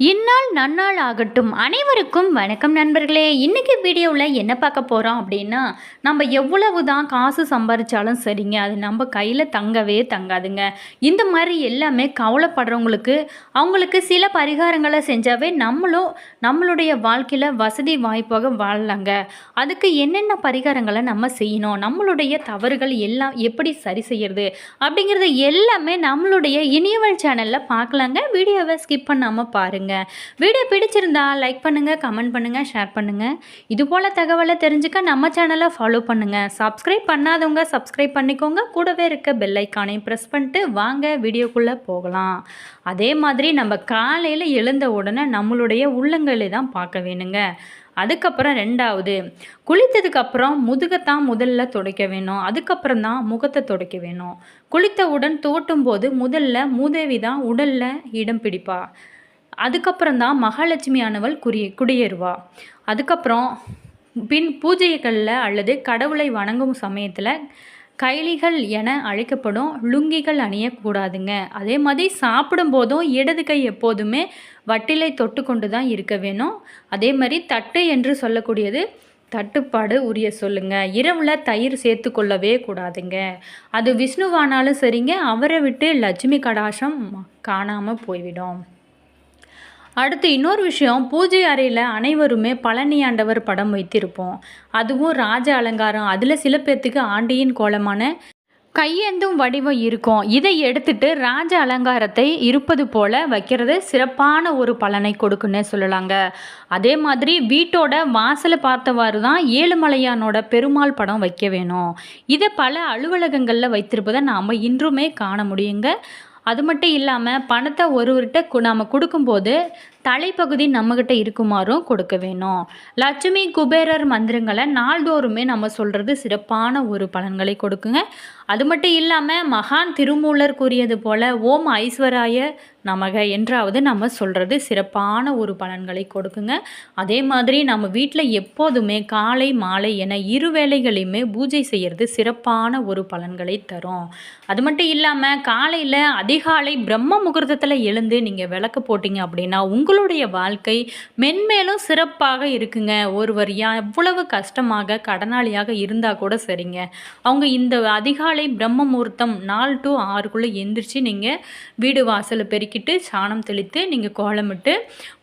இந்நாள் நன்னாள் ஆகட்டும். அனைவருக்கும் வணக்கம் நண்பர்களே. இன்றைக்கி வீடியோவில் என்ன பார்க்க போகிறோம் அப்படின்னா நம்ம எவ்வளவு தான் காசு சம்பாதிச்சாலும் சரிங்க அது நம்ம கையில் தங்கவே தங்காதுங்க. இந்த மாதிரி எல்லாமே கவலைப்படுறவங்களுக்கு அவங்களுக்கு சில பரிகாரங்களை செஞ்சாவே நம்மளும் நம்மளுடைய வாழ்க்கையில் வசதி வாய்ப்பாக வாழலாங்க. அதுக்கு என்னென்ன பரிகாரங்களை நம்ம செய்யணும் நம்மளுடைய தவறுகள் எல்லாம் எப்படி சரி செய்யறது அப்படிங்கிறது எல்லாமே நம்மளுடைய இனியவள் சேனலில் பார்க்கலாங்க. வீடியோவை ஸ்கிப் பண்ணாமல் பாருங்கள் வீடியோ பிடிச்சிருந்தா லைக் பண்ணுங்கள் கமெண்ட் பண்ணுங்கள் ஷேர் பண்ணுங்கள் இதுபோல் தகவலை தெரிஞ்சுக்க நம்ம சேனலை ஃபாலோ பண்ணுங்கள் சப்ஸ்கிரைப் பண்ணாதவங்க சப்ஸ்கிரைப் பண்ணிக்கோங்க. கூடவே இருக்க பெல் ஐக்கானையும் ப்ரெஸ் பண்ணிட்டு வாங்க வீடியோக்குள்ளே போகலாம். அதே மாதிரி நம்ம காலையில் எழுந்த உடனே நம்மளுடைய உள்ளங்களை தான் பார்க்க வேணுங்க. அதுக்கப்புறம் ரெண்டாவது குளித்ததுக்கப்புறம் முதுகைத்தான் முதல்ல துடைக்க வேணும். அதுக்கப்புறம் தான் முகத்தை துடைக்க வேணும். குளித்தவுடன் தோட்டும் போது முதல்ல மூதேவி தான் உடலில் இடம் பிடிப்பா. அதுக்கப்புறம் தான் மகாலட்சுமி ஆனவள் குறி குடியேறுவா. அதுக்கப்புறம் பின் பூஜைகளில் அல்லது கடவுளை வணங்கும் சமயத்தில் கைலிகள் என அழைக்கப்படும் லுங்கிகள் அணியக்கூடாதுங்க. அதே மாதிரி சாப்பிடும் போதும் இடது கை எப்போதுமே வட்டிலை தொட்டு கொண்டு தான் இருக்க வேணும். அதே மாதிரி தட்டு என்று சொல்லக்கூடியது தட்டுப்பாடு உரிய சொல்லுங்க. இரவில் தயிர் சேர்த்து கொள்ளவே கூடாதுங்க. அது விஷ்ணுவானாலும் சரிங்க அவரை விட்டு லட்சுமி கடாசம் காணாமல் போய்விடும். அடுத்து இன்னொரு விஷயம் பூஜை அறையில் அனைவருமே பழனி ஆண்டவர் படம் வைத்திருப்போம். அதுவும் ராஜ அலங்காரம். அதில் சில பேர்த்துக்கு ஆண்டியின் கோலமான கையேந்தும் வடிவம் இருக்கும். இதை எடுத்துட்டு ராஜ அலங்காரத்தை இருப்பது போல வைக்கிறது சிறப்பான ஒரு பலனை கொடுக்குன்னே சொல்லலாங்க. அதே மாதிரி வீட்டோட வாசலை பார்த்தவாறு தான் ஏழுமலையானோட பெருமாள் படம் வைக்க வேணும். இதை பல அலுவலகங்களில் வைத்திருப்பதை நாம் இன்றுமே காண முடியுங்க. அது மட்டும் இல்லாமல் பணத்தை ஒருவர்கிட்ட கு நாம் கொடுக்கும்போது தலைப்பகுதி நம்மக்கிட்ட இருக்குமாறும் கொடுக்க வேணும். லட்சுமி குபேரர் மந்திரங்களை நாள்தோறுமே நம்ம சொல்கிறது சிறப்பான ஒரு பலன்களை கொடுக்குங்க. அது மட்டும் இல்லாமல் மகான் திருமூலர் கூறியது போல் ஓம் ஐஸ்வராய நமக என்றாவது நம்ம சொல்கிறது சிறப்பான ஒரு பலன்களை கொடுக்குங்க. அதே மாதிரி நம்ம வீட்டில் எப்போதுமே காலை மாலை என இரு வேளைகளையுமே பூஜை செய்கிறது சிறப்பான ஒரு பலன்களை தரும். அது மட்டும் இல்லாமல் காலையில் அதிகாலை பிரம்ம முகூர்த்தத்தில் எழுந்து நீங்கள் விளக்கு போட்டிங்க அப்படின்னா உங்களுடைய வாழ்க்கை மென்மேலும் சிறப்பாக இருக்குங்க. ஒருவர் எவ்வளவு கஷ்டமாக கடனாளியாக இருந்தால் கூட சரிங்க. அவங்க இந்த அதிகாலை பிரம்ம முகூர்த்தம் நாலு டு ஆறுக்குள்ளே எந்திரிச்சு நீங்கள் வீடு வாசலை பெருக்கிட்டு சாணம் தெளித்து நீங்கள் கோலமிட்டு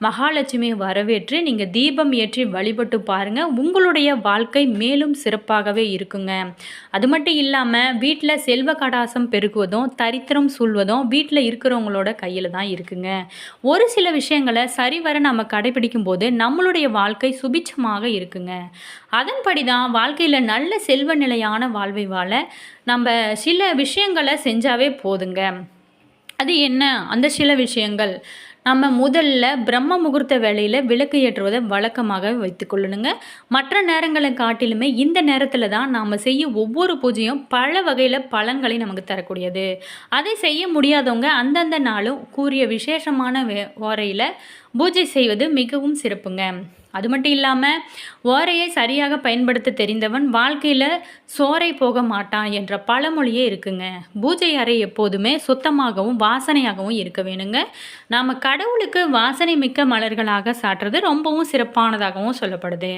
மகாலட்சுமியை வரவேற்று நீங்கள் தீபம் ஏற்றி வழிபட்டு பாருங்கள் உங்களுடைய வாழ்க்கை மேலும் சிறப்பாகவே இருக்குங்க. அது மட்டும் இல்லாமல் வீட்டில் செல்வ கடாசம் பெருகுவதும் தரித்திரம் சொல்வதும் வீட்டில் இருக்கிறவங்களோட கையில் தான் இருக்குங்க. ஒரு சில விஷயங்களை சரிவர நம்ம கடைபிடிக்கும் போது நம்மளுடைய வாழ்க்கை சுபிச்சமாக இருக்குங்க. அதன்படி தான் வாழ்க்கையில் நல்ல செல்வ நிலையான வாழ்வை வாழ நம்ம சில விஷயங்களை செஞ்சாவே போதுங்க. அது என்ன? அந்த சில விஷயங்கள். நம்ம முதல்ல பிரம்ம முகூர்த்த வேலையில் விளக்கு ஏற்றுவதை வழக்கமாக வைத்துக்கொள்ளணுங்க மற்ற நேரங்களை காட்டிலுமே இந்த நேரத்தில் தான் நாம் செய்ய ஒவ்வொரு பூஜையும் பல வகையில் பலன்களை நமக்கு தரக்கூடியது. அதை செய்ய முடியாதவங்க அந்தந்த நாளும் கூறிய விசேஷமான வே வரையில் பூஜை செய்வது மிகவும் சிறப்புங்க. அது மட்டும் இல்லாமல் ஓரையை சரியாக பயன்படுத்த தெரிந்தவன் வாழ்க்கையில் சோரை போக மாட்டான் என்ற பழமொழியே இருக்குங்க. பூஜை அறை எப்போதுமே சுத்தமாகவும் வாசனையாகவும் இருக்க வேணுங்க. நாம் கடவுளுக்கு வாசனை மிக்க மலர்களாக சாட்டுறது ரொம்பவும் சிறப்பானதாகவும் சொல்லப்படுது.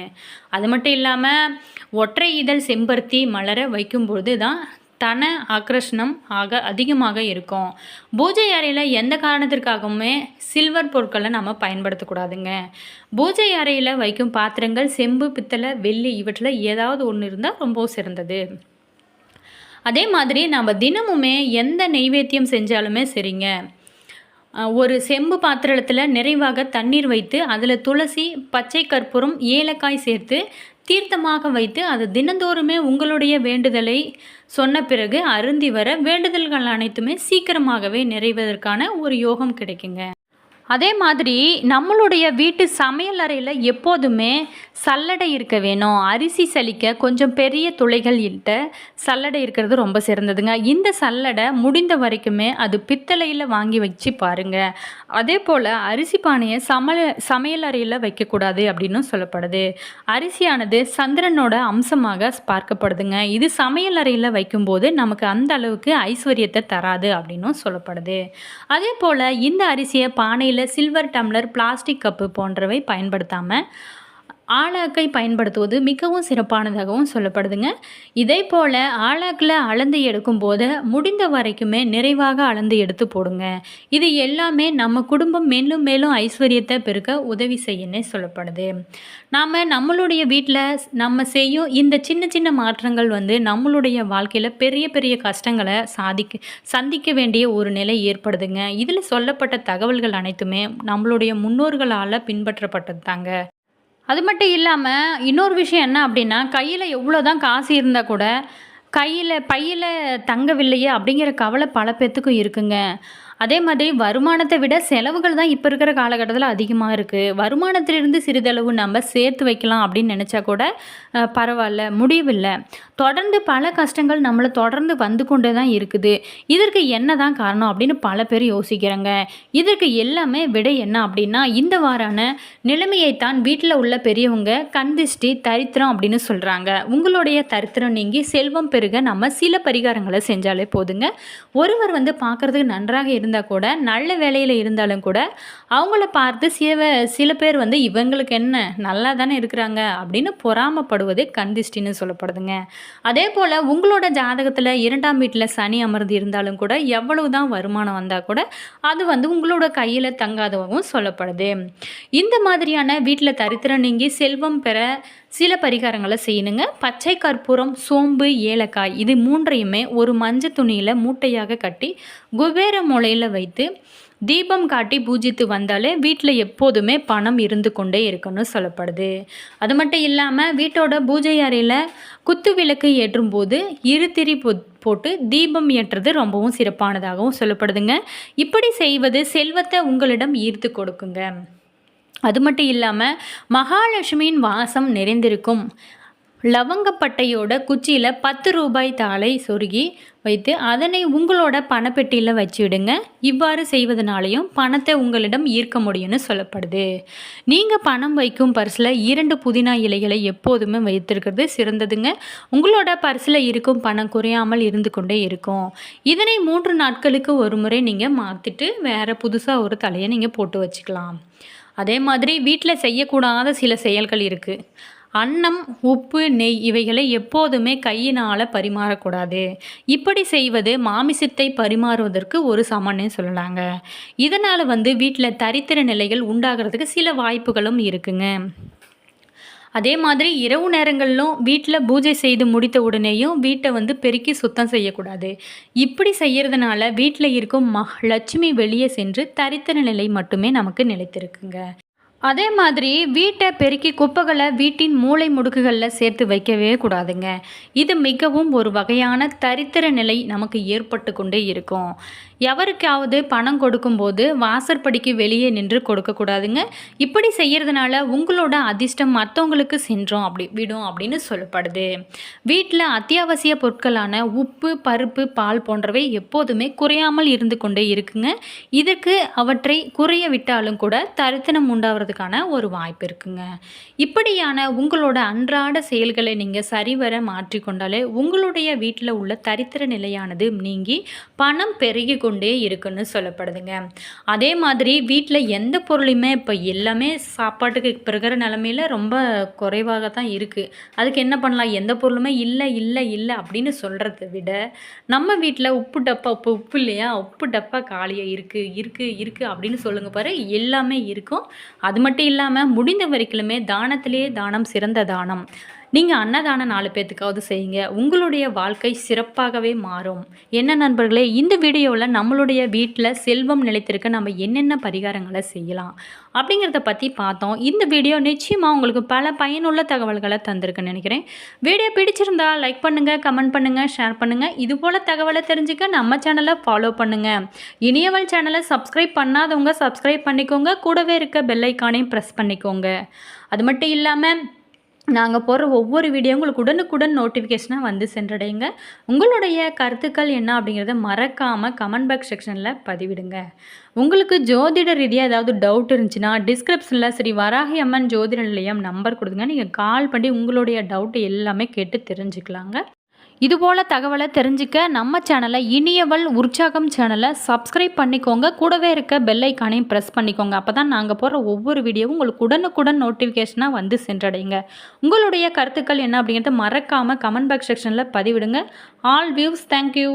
அது மட்டும் இல்லாமல் ஒற்றை இதழ் செம்பருத்தி மலரை வைக்கும்பொழுது தான் தன ஆக்கர்ஷணம் ஆக அதிகமாக இருக்கும். பூஜை அறையில் எந்த காரணத்திற்காகவுமே சில்வர் பொருட்களை நம்ம பயன்படுத்தக்கூடாதுங்க. பூஜை அறையில் வைக்கும் பாத்திரங்கள் செம்பு பித்தளை வெள்ளி இவற்றில் ஏதாவது ஒன்று இருந்தால் ரொம்ப சிறந்தது. அதே மாதிரி நம்ம தினமுமே எந்த நெய்வேத்தியம் செஞ்சாலுமே சரிங்க. ஒரு செம்பு பாத்திரத்தில் நிறைவாக தண்ணீர் வைத்து அதில் துளசி பச்சை கற்பூரம் ஏலக்காய் சேர்த்து தீர்த்தமாக வைத்து அது தினந்தோறுமே உங்களுடைய வேண்டுதலை சொன்ன பிறகு அருந்தி வர வேண்டுதல்கள் அனைத்துமே சீக்கிரமாகவே நிறைவதற்கான ஒரு யோகம் கிடைக்குங்க. அதே மாதிரி நம்மளுடைய வீட்டு சமையல் அறையில் எப்போதுமே சல்லடை இருக்க வேணும். அரிசி சலிக்க கொஞ்சம் பெரிய துளைகள் இட்ட சல்லடை இருக்கிறது ரொம்ப சிறந்ததுங்க. இந்த சல்லடை முடிந்த வரைக்குமே அது பித்தளையில் வாங்கி வச்சு பாருங்கள் அதே போல் அரிசி பானையை சமையல் சமையல் அறையில் வைக்கக்கூடாது அப்படின்னு சொல்லப்படுது. அரிசியானது சந்திரனோட அம்சமாக பார்க்கப்படுதுங்க. இது சமையல் அறையில் வைக்கும்போது நமக்கு அந்த அளவுக்கு ஐஸ்வர்யத்தை தராது அப்படின்னும் சொல்லப்படுது. அதே போல் இந்த அரிசியை பானையில் காலையில் சில்வர் டம்ளர் பிளாஸ்டிக் கப்பு போன்றவை பயன்படுத்தாமல் ஆளாக்கை பயன்படுத்துவது மிகவும் சிறப்பானதாகவும் சொல்லப்படுதுங்க. இதே போல் ஆளாக்கில் அளந்து எடுக்கும்போது முடிந்த வரைக்குமே நிறைவாக அளந்து எடுத்து போடுங்க. இது எல்லாமே நம்ம குடும்பம் மேலும் மேலும் ஐஸ்வர்யத்தை பெருக்க உதவி செய்யனே சொல்லப்படுது. நாம் நம்மளுடைய வீட்டில் நம்ம செய்யும் இந்த சின்ன சின்ன மாற்றங்கள் வந்து நம்மளுடைய வாழ்க்கையில் பெரிய பெரிய கஷ்டங்களை சாதிக்க சந்திக்க வேண்டிய ஒரு நிலை ஏற்படுதுங்க. இதில் சொல்லப்பட்ட தகவல்கள் அனைத்துமே நம்மளுடைய முன்னோர்களால் பின்பற்றப்பட்டது தாங்க அது மட்டும் இல்லாமல் இன்னொரு விஷயம் என்ன அப்படின்னா கையில் எவ்வளோ தான் காசு இருந்தால் கூட கையில் பையில் தங்கவில்லையே அப்படிங்கிற கவலை பல பேர்த்துக்கும் இருக்குங்க. அதே மாதிரி வருமானத்தை விட செலவுகள் தான் இப்போ இருக்கிற காலகட்டத்தில் அதிகமாக இருக்குது வருமானத்திலிருந்து சிறிதளவு நம்ம சேர்த்து வைக்கலாம் அப்படின்னு நினச்சா கூட பரவாயில்ல முடியவில்லை தொடர்ந்து பல கஷ்டங்கள் நம்மளை தொடர்ந்து வந்து கொண்டே தான் இருக்குது. இதற்கு என்ன தான் காரணம் அப்படின்னு பல பேர் யோசிக்கிறாங்க. இதற்கு எல்லாமே விடை என்ன அப்படின்னா இந்த வாரான நிலைமையைத்தான் வீட்டில் உள்ள பெரியவங்க கந்திஷ்டி தரித்திரம் அப்படின்னு சொல்கிறாங்க உங்களுடைய தரித்திரம் நீங்கி செல்வம் பெருக நம்ம சில பரிகாரங்களை செஞ்சாலே போதுங்க. ஒருவர் வந்து பார்க்குறதுக்கு நன்றாக இருந்தால் கூட நல்ல வேலையில் இருந்தாலும் கூட அவங்கள பார்த்து சில சில பேர் வந்து இவங்களுக்கு என்ன நல்லா தானே இருக்கிறாங்க அப்படின்னு பொறாமப்படுவது கந்திஷ்டின்னு சொல்லப்படுதுங்க. அதே போல் உங்களோட ஜாதகத்தில் இரண்டாம் வீட்டில் சனி அமர்ந்து இருந்தாலும் கூட எவ்வளவு தான் வருமானம் வந்தால் கூட அது வந்து உங்களோட கையில் தங்காதவும் சொல்லப்படுது. இந்த மாதிரியான வீட்டில் தரித்திரம் நீங்கி செல்வம் பெற சில பரிகாரங்களை செய்யணுங்க. பச்சை கற்பூரம் சோம்பு ஏலக்காய் இது மூன்றையுமே ஒரு மஞ்சள் துணியில் மூட்டையாக கட்டி குபேர மூலையில் வைத்து தீபம் காட்டி பூஜித்து வந்தாலே வீட்டில் எப்போதுமே பணம் இருந்து கொண்டே இருக்குன்னு சொல்லப்படுது. அது மட்டும் இல்லாமல் வீட்டோட பூஜை அறையில் குத்து விளக்கு ஏற்றும் போது இருதிரி பொ போட்டு தீபம் ஏற்றுறது ரொம்பவும் சிறப்பானதாகவும் சொல்லப்படுதுங்க. இப்படி செய்வது செல்வத்தை உங்களிடம் ஈர்த்து கொடுக்குங்க. அது மட்டும் இல்லாமல் மகாலட்சுமியின் வாசம் நிறைந்திருக்கும். லவங்கப்பட்டையோட குச்சியில் பத்து ரூபாய் தாளை சொருகி வைத்து அதனை உங்களோட பணப்பெட்டியில் வச்சுவிடுங்க இவ்வாறு செய்வதனாலையும் பணத்தை உங்களிடம் ஈர்க்க முடியும்னு சொல்லப்படுது. நீங்கள் பணம் வைக்கும் பர்ஸில் இரண்டு புதினா இலைகளை எப்போதுமே வைத்திருக்கிறது சிறந்ததுங்க. உங்களோட பர்ஸில் இருக்கும் பணம் குறையாமல் இருந்து கொண்டே இருக்கும். இதனை மூன்று நாட்களுக்கு ஒரு முறை நீங்கள் மாற்றிட்டு வேறு புதுசாக ஒரு தலையை நீங்கள் போட்டு வச்சுக்கலாம். அதே மாதிரி வீட்டில் செய்யக்கூடாத சில செயல்கள் இருக்குது அன்னம் உப்பு நெய் இவைகளை எப்போதுமே கையினால் பரிமாறக்கூடாது. இப்படி செய்வது மாமிசத்தை பரிமாறுவதற்கு ஒரு சமன்னு சொல்லலாங்க. இதனால் வந்து வீட்டில் தரித்திர நிலைகள் உண்டாகிறதுக்கு சில வாய்ப்புகளும் இருக்குங்க. அதே மாதிரி இரவு நேரங்களிலும் வீட்டில் பூஜை செய்து முடித்த உடனேயும் வீட்டை வந்து பெருக்கி சுத்தம் செய்யக்கூடாது. இப்படி செய்கிறதுனால வீட்டில் இருக்கும் மஹ் லட்சுமி வெளியே சென்று தரித்திர நிலை மட்டுமே நமக்கு நிலைத்திருக்குங்க. அதே மாதிரி வீட்டை பெருக்கி குப்பைகளை வீட்டின் மூளை முடுக்குகளில் சேர்த்து வைக்கவே கூடாதுங்க. இது மிகவும் ஒரு வகையான தரித்திர நிலை நமக்கு ஏற்பட்டு கொண்டே இருக்கும். எவருக்காவது பணம் கொடுக்கும்போது வாசற்படிக்கு வெளியே நின்று கொடுக்கக்கூடாதுங்க இப்படி செய்கிறதுனால உங்களோட அதிர்ஷ்டம் மற்றவங்களுக்கு சென்றோம் அப்படி விடும் அப்படின்னு சொல்லப்படுது. வீட்டில் அத்தியாவசிய பொருட்களான உப்பு பருப்பு பால் போன்றவை எப்போதுமே குறையாமல் இருந்து கொண்டே இருக்குங்க. இதுக்கு அவற்றை குறைய விட்டாலும் கூட தரித்தனம் உண்டாகிறதுக்கான ஒரு வாய்ப்பு இருக்குங்க. இப்படியான உங்களோட அன்றாட செயல்களை நீங்கள் சரிவர மாற்றிக்கொண்டாலே உங்களுடைய வீட்டில் உள்ள தரித்திர நிலையானது நீங்கி பணம் பெருகி கொண்டே இருக்குன்னு சொல்லப்படுதுங்க. அதே மாதிரி வீட்டில் எந்த பொருளையுமே இப்போ எல்லாமே சாப்பாட்டுக்கு இப்போ இருக்கிற நிலமையில ரொம்ப குறைவாக தான் இருக்குது அதுக்கு என்ன பண்ணலாம்? எந்த பொருளுமே இல்லை இல்லை இல்லை அப்படின்னு சொல்கிறத விட நம்ம வீட்டில் உப்பு டப்பா இப்போ உப்பு இல்லையா? உப்பு டப்பா காலியாக இருக்குது இருக்குது இருக்குது அப்படின்னு சொல்லுங்க பாரு எல்லாமே இருக்கும். அது மட்டும் இல்லாமல் முடிந்த வரைக்குமே தானத்திலே தானம் சிறந்த தானம். நீங்கள் அன்னதானம் நாலு பேர்த்துக்காவது செய்யுங்க. உங்களுடைய வாழ்க்கை சிறப்பாகவே மாறும். என்ன நண்பர்களே இந்த வீடியோவில் நம்மளுடைய வீட்டில் செல்வம் நிலைத்திருக்க நம்ம என்னென்ன பரிகாரங்களை செய்யலாம் அப்படிங்கிறத பற்றி பார்த்தோம். இந்த வீடியோ நிச்சயமாக உங்களுக்கு பல பயனுள்ள தகவல்களை தந்திருக்குன்னு நினைக்கிறேன். வீடியோ பிடிச்சிருந்தா லைக் பண்ணுங்கள் கமெண்ட் பண்ணுங்கள் ஷேர் பண்ணுங்கள் இது போல் தகவலை தெரிஞ்சுக்க நம்ம சேனலை ஃபாலோ பண்ணுங்கள் இனியவள் சேனலை சப்ஸ்கிரைப் பண்ணாதவங்க சப்ஸ்கிரைப் பண்ணிக்கோங்க. கூடவே இருக்க பெல்லைக்கானையும் ப்ரெஸ் பண்ணிக்கோங்க. அது மட்டும் இல்லாமல் நாங்கள் போடுற ஒவ்வொரு வீடியோ உங்களுக்கு உடனுக்குடன் நோட்டிஃபிகேஷனாக வந்து சென்றடையுங்க. உங்களுடைய கருத்துக்கள் என்ன அப்படிங்கிறத மறக்காமல் கமெண்ட் பாக்ஸ் செக்ஷனில் பதிவிடுங்க. உங்களுக்கு ஜோதிட ரீதியாக ஏதாவது டவுட் இருந்துச்சுன்னா டிஸ்கிரிப்ஷனில் ஸ்ரீ வராகி அம்மன் ஜோதிட நிலையம் நம்பர் கொடுங்க. நீங்கள் கால் பண்ணி உங்களுடைய டவுட் எல்லாமே கேட்டு தெரிஞ்சுக்கலாங்க. இதுபோல் தகவலை தெரிஞ்சுக்க நம்ம சேனலை இனியவள் உற்சாகம் சேனலை சப்ஸ்கிரைப் பண்ணிக்கோங்க. கூடவே இருக்க பெல்லைக்கானையும் ப்ரெஸ் பண்ணிக்கோங்க. அப்போ தான் நாங்கள் போகிற ஒவ்வொரு வீடியோவும் உங்களுக்கு உடனுக்குடன் நோட்டிஃபிகேஷனாக வந்து சென்றடைங்க. உங்களுடைய கருத்துக்கள் என்ன அப்படிங்கிறத மறக்காமல் கமெண்ட் பாக்ஸ் செக்ஷனில் பதிவிடுங்க. All views thank you